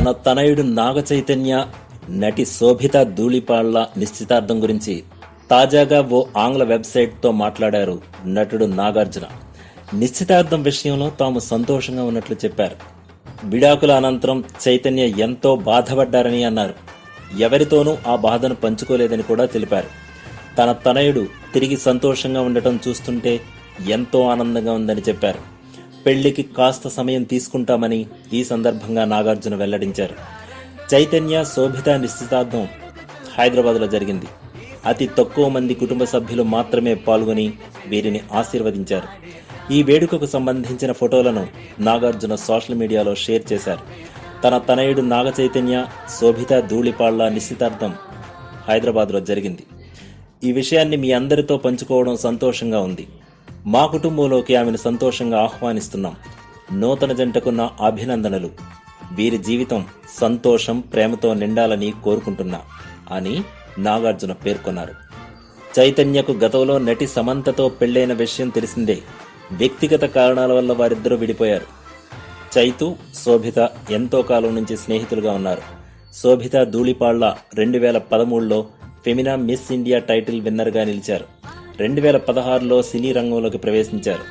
తన తనయుడు నాగ చైతన్య నటి శోభిత ధూళిపాళ్ళ నిశ్చితార్థం గురించి తాజాగా ఓ ఆంగ్ల వెబ్సైట్తో మాట్లాడారు నటుడు నాగార్జున. నిశ్చితార్థం విషయంలో తాము సంతోషంగా ఉన్నట్లు చెప్పారు. విడాకుల అనంతరం చైతన్య ఎంతో బాధపడ్డారని అన్నారు. ఎవరితోనూ ఆ బాధను పంచుకోలేదని కూడా తెలిపారు. తన తనయుడు తిరిగి సంతోషంగా ఉండటం చూస్తుంటే ఎంతో ఆనందంగా ఉందని చెప్పారు. పెళ్ళికి కాస్త సమయం తీసుకుంటామని ఈ సందర్భంగా నాగార్జున వెల్లడించారు. చైతన్య శోభిత నిశ్చితార్థం హైదరాబాద్లో జరిగింది. అతి తక్కువ మంది కుటుంబ సభ్యులు మాత్రమే పాల్గొని వీరిని ఆశీర్వదించారు. ఈ వేడుకకు సంబంధించిన ఫోటోలను నాగార్జున సోషల్ మీడియాలో షేర్ చేశారు. తన తనయుడు నాగ చైతన్య శోభిత ధూళిపాళ్ళ నిశ్చితార్థం హైదరాబాద్లో జరిగింది. ఈ విషయాన్ని మీ అందరితో పంచుకోవడం సంతోషంగా ఉంది. మా కుటుంబంలోకి ఆమెను సంతోషంగా ఆహ్వానిస్తున్నాం. నూతన జంటకున్న అభినందనలు. వీరి జీవితం సంతోషం ప్రేమతో నిండాలని కోరుకుంటున్నా అని నాగార్జున పేర్కొన్నారు. చైతన్యకు గతంలో నటి సమంతతో పెళ్ళైన విషయం తెలిసిందే. వ్యక్తిగత కారణాల వల్ల వారిద్దరూ విడిపోయారు. చైతు శోభిత ఎంతో కాలం నుంచి స్నేహితులుగా ఉన్నారు. శోభిత ధూళిపాళ్ళ రెండు వేల పదమూడులో ఫెమినా మిస్ ఇండియా టైటిల్ విన్నర్గా నిలిచారు. రెండు వేల పదహారులో సినీ రంగంలోకి ప్రవేశించారు.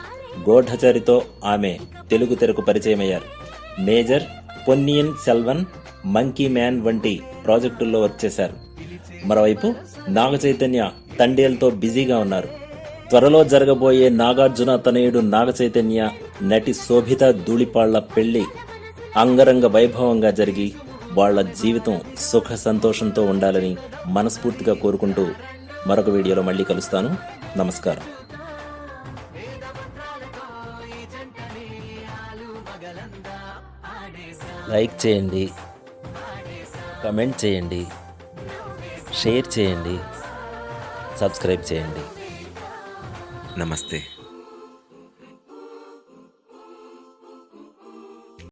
గోఢచారితో ఆమె తెలుగు తెరకు పరిచయమయ్యారు. Major Ponniyin Selvan Monkey Man వంటి ప్రాజెక్టుల్లో వర్క్ చేశారు. మరోవైపు నాగ చైతన్య తండేలతో బిజీగా ఉన్నారు. త్వరలో జరగబోయే నాగార్జున తనయుడు నాగ చైతన్య నటి శోభిత ధూళిపాళ్ళ పెళ్ళి అంగరంగ వైభవంగా జరిగి వాళ్ళ జీవితం సుఖ సంతోషంతో ఉండాలని మనస్ఫూర్తిగా కోరుకుంటూ మరొక వీడియోలో మళ్ళీ కలుస్తాను. నమస్కారం. లైక్ చేయండి కమెంట్ చేయండి షేర్ చేయండి సబ్స్క్రైబ్ చేయండి. నమస్తే.